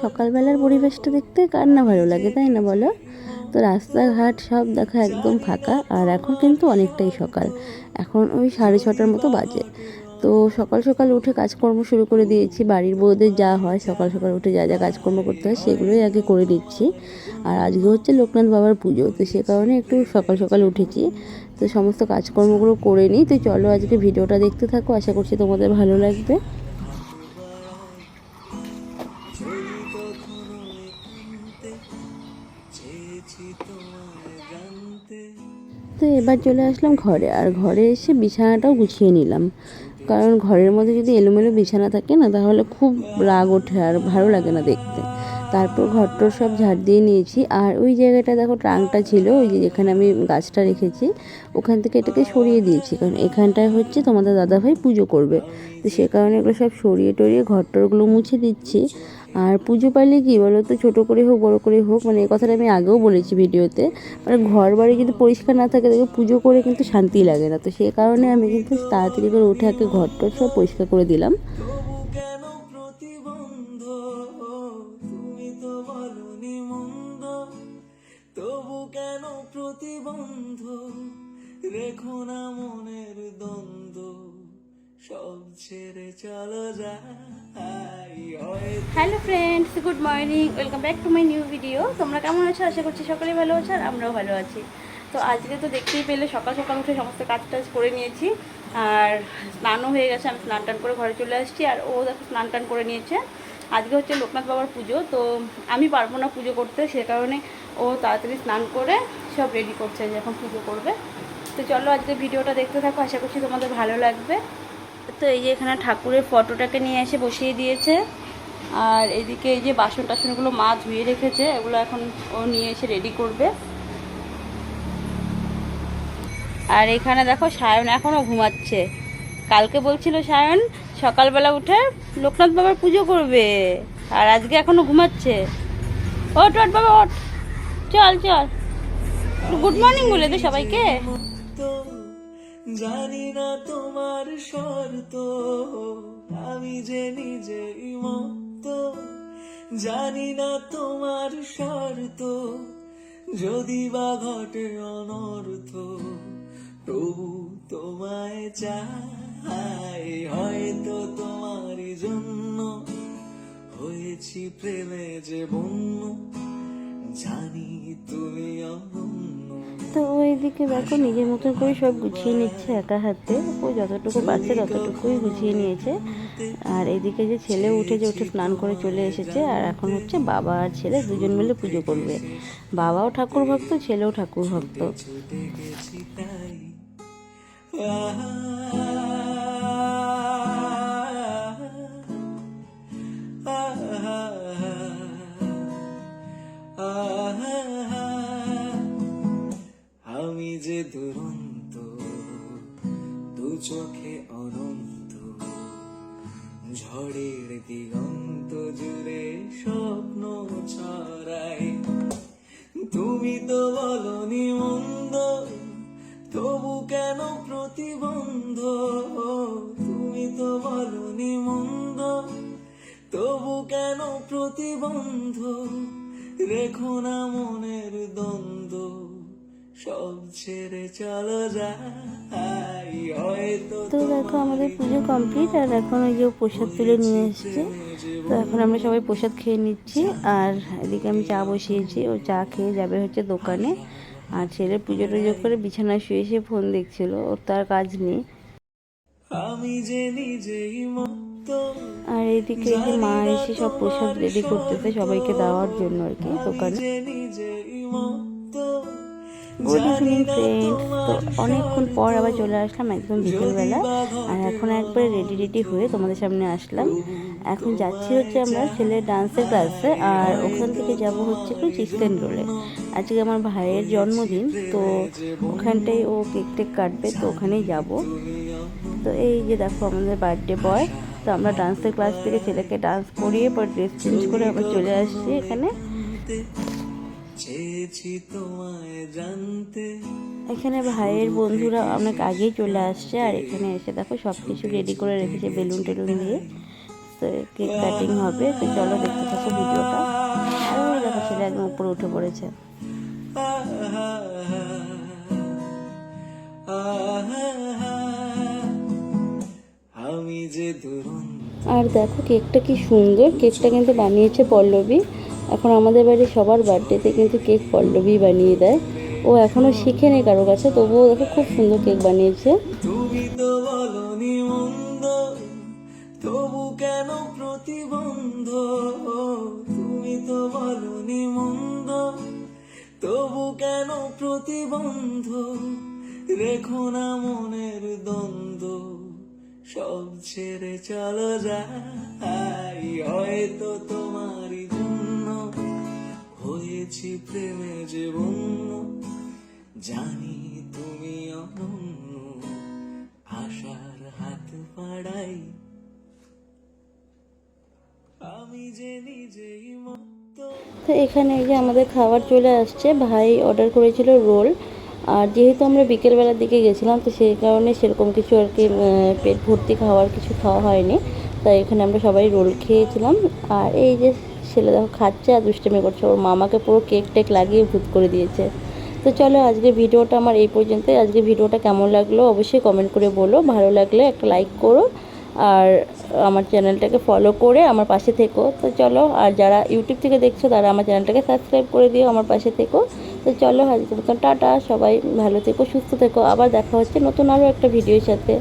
সকালবেলার পরিবেশটা দেখতে কার না ভালো লাগে, তাই না বলো? তো রাস্তাঘাট সব দেখা একদম ফাঁকা, আর এখন কিন্তু অনেকটাই সকাল। এখন ওই সাড়ে ছটার মতো বাজে। তো সকাল সকাল উঠে কাজকর্ম শুরু করে দিয়েছি, বাড়ির বউদের যা হয় সকাল সকাল উঠে যা যা কাজকর্ম করতে হয় সেগুলোই আগে করে নিচ্ছি আর আজকে হচ্ছে লোকনাথ বাবার পুজো, তো সে কারণে একটু সকাল সকাল উঠেছি। তো সমস্ত কাজকর্মগুলো করে নিই। তো চলো আজকে ভিডিওটা দেখতে থাকো, আশা করছি তোমাদের ভালো লাগবে। তো এবার চলে আসলাম ঘরে। আর ঘরে এসে বিছানাটাও গুছিয়ে নিলাম। কারণ ঘরের মধ্যে যদি এলোমেলো বিছানা থাকে না, তাহলে খুব রাগ ওঠে আর ভালো লাগে না দেখতে। তারপর ঘরটর সব ঝাড় দিয়ে নিয়েছি। আর ওই জায়গাটা দেখো ট্রাঙ্কটা ছিল, ওই যে যেখানে আমি গাছটা রেখেছি, ওখান থেকে এটাকে সরিয়ে দিয়েছি। কারণ এখানটায় হচ্ছে তোমাদের দাদাভাই পুজো করবে। তো সে কারণে এগুলো সব সরিয়ে টরিয়ে ঘরটরগুলো মুছে দিচ্ছি। আর পুজো পাইলে কি বলো তো ছোটো করে হোক, বড়ো করে হোক মানে এই কথাটা আমি আগেও বলেছি ভিডিওতে মানে ঘর বাড়ি যদি পরিষ্কার না থাকে দেখো পুজো করে কিন্তু শান্তি লাগে না। তো সেই কারণে আমি কিন্তু তাড়াতাড়ি করে উঠে আগে ঘরটর সব পরিষ্কার করে দিলাম। প্রতিবন্ধ? রেখো না মনের দ্বন্দ্ব। Hello friends good morning welcome back to my new video তোমরা কেমন আছো? আশা করছি সকলেই ভালো আছো আর আমরাও ভালো আছি। তো আজকে তো দেখতেই পেলে, সকাল সকাল উঠে সমস্ত কাজ টাজ করে নিয়েছি। আর স্নানও হয়ে গেছে, আমি স্নান টান করে ঘরে চলে আসছি। আর ও দেখো স্নান টান করে নিয়েছে। আজকে হচ্ছে লোকনাথ বাবার পুজো, তো আমি পারব না পুজো করতে। সে কারণে ও তাড়াতাড়ি স্নান করে সব রেডি করছে যখন পুজো করবে। তো চলো আজকে ভিডিওটা দেখতে থাকো। আশা করছি তোমাদের ভালো লাগবে। তো এই যে এখানে ঠাকুরের ফটোটাকে নিয়ে এসে বসিয়ে দিয়েছে। আর এদিকে এই যে বাসন টাসনগুলো মা ধুয়ে রেখেছে, এগুলো এখন ও নিয়ে এসে রেডি করবে। আর এখানে দেখো সায়ন এখনও ঘুমাচ্ছে। কালকে বলছিল সায়ন, সকালবেলা উঠে লোকনাথ বাবার পুজো করবে, আর আজকে এখনও ঘুমাচ্ছে। ওট ওট বাবা ওট চল চল। গুড মর্নিং বলে দে সবাইকে। জানি না তোমার শর্ত, আমি যে নিজেই মত জানি না তোমার শর্ত, যদি বা ঘটে অনর্থ, প্রভু তোমায় চাই হয়তো তোমার জন্য হয়েছি প্রেমে যে বন্য। তো এদিকে দেখো নিজের মতন করে সব গুছিয়ে নিচ্ছে একা হাতে। ও যতটুকু পারছে ততটুকুই গুছিয়ে নিয়েছে। আর এদিকে যে ছেলে উঠেছে উঠে স্নান করে চলে এসেছে আর এখন হচ্ছে বাবা আর ছেলে দুজন মিলে পুজো করবে। বাবাও ঠাকুর ভক্ত ছেলেও ঠাকুর ভক্ত। দুরন্ত, দু চোখে অনন্ত, ঝড়ের দিগন্ত জুড়ে স্বপ্ন ছড়াই তুমি তো বলনি মন্দ, তবু কেন প্রতিবন্ধ? তুমি তো বলনি মন্দ, তবু কেন প্রতিবন্ধ? রেখো না মনের দ্বন্দ্ব। সব ছেড়ে চলো যাই। হয়তো তো দেখো আমাদের পুজো কমপ্লিট আর এখন ওই যে প্রসাদ তুলে নিয়ে এসছে। তো এখন আমরা সবাই প্রসাদ খেয়ে নিচ্ছি আর এদিকে আমি চা বসিয়েছি। ও চা খেয়ে যাবে হচ্ছে দোকানে। আর ছেলে পুজো টুজো করে বিছানায় শুয়ে শুয়ে ফোন দেখছিল ওর তার কাজ নেই। আমি যে নিজেই আর এইদিকে এই যে মা এসে সব প্রসাদ রেডি করতেছে সবাইকে দেওয়ার জন্য আর কি দোকানে। গুড ইভিনিং ফ্রেন্ডস তো অনেকক্ষণ পর আবার চলে আসলাম একদম বিকেলবেলা। আর এখন একবার রেডি রেডি হয়ে তোমাদের সামনে আসলাম। এখন যাচ্ছি হচ্ছে আমরা ছেলের ডান্সের ক্লাসে আর ওখান থেকে যাব হচ্ছে একটু চিকেন রোলে আজকে আমার ভাইয়ের জন্মদিন, তো ওখানটাই ও কেক টেক কাটবে, তো ওখানেই যাব। তো এই যে দেখো আমাদের বার্থডে বয় তো আমরা ডান্সের ক্লাস থেকে ছেলেকে ডান্স করিয়ে, পর ড্রেস চেঞ্জ করে আবার চলে আসছি এখানে। এখানে ভাইয়ের বন্ধুরা অনেক আগেই চলে আসছে আর এখানে এসে দেখো সব কিছু রেডি করে রেখেছে বেলুন টেলুন দিয়ে। তো কেক কাটিং হবে তো চলো দেখতে থাকো ভিডিওটা। আর ওই দেখো ছেলে একদম উপরে উঠে পড়েছে। আর দেখো কেকটা কি সুন্দর। কেকটা কিন্তু বানিয়েছে পল্লবী। এখন আমাদের বাড়ির সবার বার্থডেতে কিন্তু কেক পল্লবী বানিয়ে দেয়। ও এখনও শিখেনি কারও কাছে, তবুও দেখো খুব সুন্দর কেক বানিয়েছে। তুমি তো বলনি তবু কেন প্রতিবন্ধ? তুমি তো বলনি মন্দ, তবু কেন প্রতিবন্ধ? রেখো না মনের দ্বন্দ্ব। সব ছেড়ে চলো যাই। হয়তো তোমারই জন্য হয়েছি প্রেমে যে বন্য। জানি তুমি অনন্য আশার হাত পাড়াই আমি যে নিজেই তো এখানে যে আমাদের খাবার চলে আসছে, ভাই অর্ডার করেছিল রোল। আর যেহেতু আমরা বিকেলবেলার দিকে গেছিলাম, তো সেই কারণে সেরকম কিছু আর কি পেট ভর্তি খাওয়ার কিছু খাওয়া হয়নি। তাই এখানে আমরা সবাই রোল খেয়েছিলাম। আর এই যে ছেলে দেখো খাচ্ছে আর দুষ্টমি করছে, ওর মামাকে পুরো কেক টেক লাগিয়ে ভূত করে দিয়েছে। তো চলো আজকে ভিডিওটা আমার এই পর্যন্তই। আজকে ভিডিওটা কেমন লাগল অবশ্যই কমেন্ট করে বলো। ভালো লাগলে একটা লাইক করো আর আমার চ্যানেলটাকে ফলো করে আমার পাশে থেকো। তো চলো, আর যারা ইউটিউব থেকে দেখছ তারা আমার চ্যানেলটাকে সাবস্ক্রাইব করে দিও, আমার পাশে থেকো। তো চলো মতন টাটা, সবাই ভালো থেকো, সুস্থ থেকো। আবার দেখা হচ্ছে নতুন আরও একটা ভিডিওর সাথে।